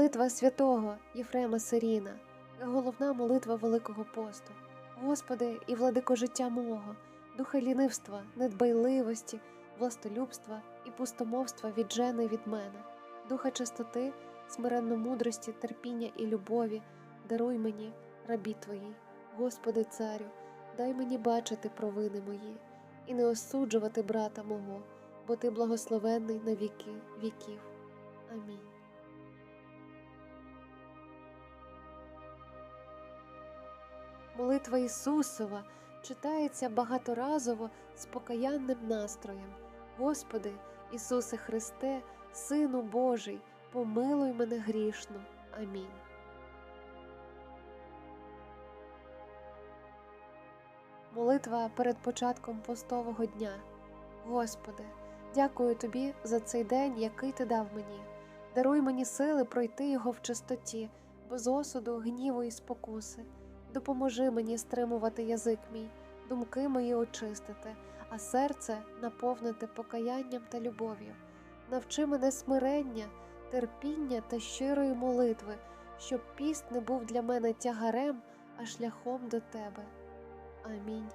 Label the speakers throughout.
Speaker 1: Молитва святого Єфрема Сиріна, головна молитва Великого посту. Господи, і владико життя мого, духа лінивства, недбайливості, властолюбства і пустомовства віджени від мене, духа чистоти, смиренно мудрості, терпіння і любові, даруй мені, рабі Твоїй, Господи Царю, дай мені бачити провини мої і не осуджувати брата мого, бо Ти благословенний на віки віків. Амінь. Молитва Ісусова читається багаторазово з покаянним настроєм. Господи, Ісусе Христе, Сину Божий, помилуй мене грішну. Амінь. Молитва перед початком постового дня. Господи, дякую Тобі за цей день, який Ти дав мені. Даруй мені сили пройти його в чистоті, без осуду, гніву і спокуси. Допоможи мені стримувати язик мій, думки мої очистити, а серце наповнити покаянням та любов'ю. Навчи мене смирення, терпіння та щирої молитви, щоб піст не був для мене тягарем, а шляхом до тебе. Амінь.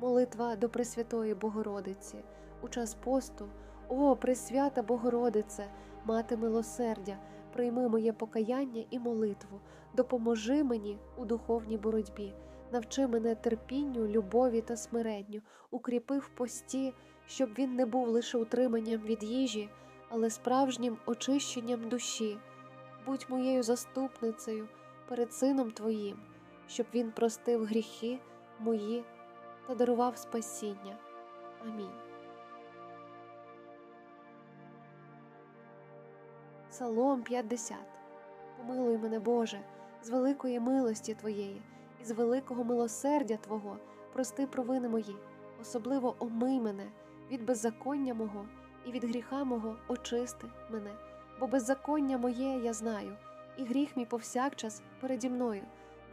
Speaker 1: Молитва до Пресвятої Богородиці у час посту. О, Пресвята Богородице, Мати милосердя, прийми моє покаяння і молитву, допоможи мені у духовній боротьбі, навчи мене терпінню, любові та смиренню, укріпи в пості, щоб він не був лише утриманням від їжі, але справжнім очищенням душі. Будь моєю заступницею перед Сином Твоїм, щоб він простив гріхи мої та дарував спасіння. Амінь. Псалом 50 Помилуй мене, Боже, з великої милості Твоєї і з великого милосердя Твого прости провини мої, особливо омий мене від беззаконня мого і від гріха мого очисти мене, бо беззаконня моє я знаю, і гріх мій повсякчас переді мною.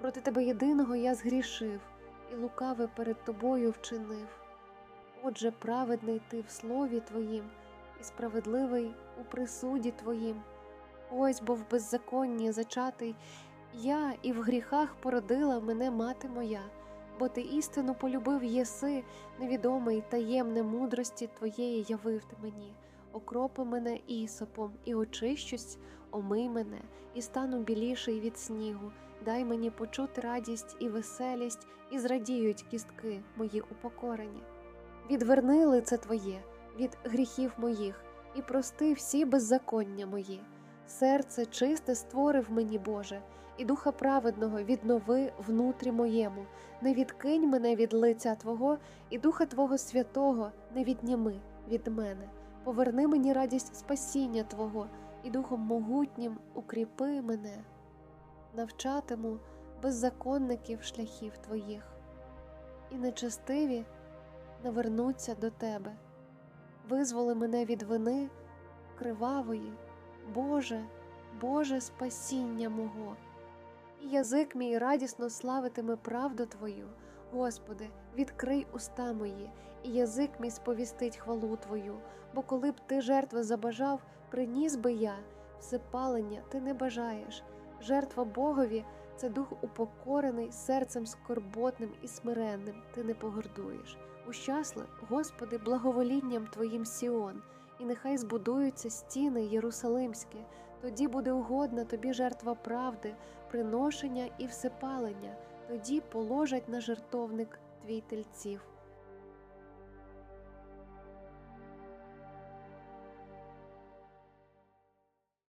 Speaker 1: Проти тебе єдиного я згрішив, і лукаве перед тобою вчинив. Отже, праведний ти в слові Твоїм, і справедливий у присуді Твоїм. Ось бо в беззаконні зачатий я і в гріхах породила мене мати моя, бо ти істину полюбив єси, невідомий таємне мудрості твоєї явив ти мені, окропи мене ісопом, і очищусь, омий мене, і стану біліший від снігу, дай мені почути радість і веселість, і зрадіють кістки мої упокорені. Відверни лице Твоє від гріхів моїх, і прости всі беззаконня мої. Серце чисте створив мені, Боже, і духа праведного віднови внутрі моєму, не відкинь мене від лиця Твого, і Духа Твого Святого не відніми від мене. Поверни мені радість спасіння Твого, і Духом могутнім укріпи мене, навчатиму беззаконників шляхів Твоїх, і нечестиві навернуться до Тебе. Визволи мене від вини кривавої. Боже, Боже спасіння мого, і язик мій радісно славитиме правду Твою, Господи, відкрий уста мої, і язик мій сповістить хвалу Твою, бо коли б ти жертви забажав, приніс би я, всепалення ти не бажаєш. Жертва Богові це дух упокорений серцем скорботним і смиренним, ти не погордуєш. Ущасли, Господи, благоволінням Твоїм Сіон і нехай збудуються стіни Єрусалимські, тоді буде угодна тобі жертва правди, приношення і всепалення, тоді положать на жертовник твій тельців.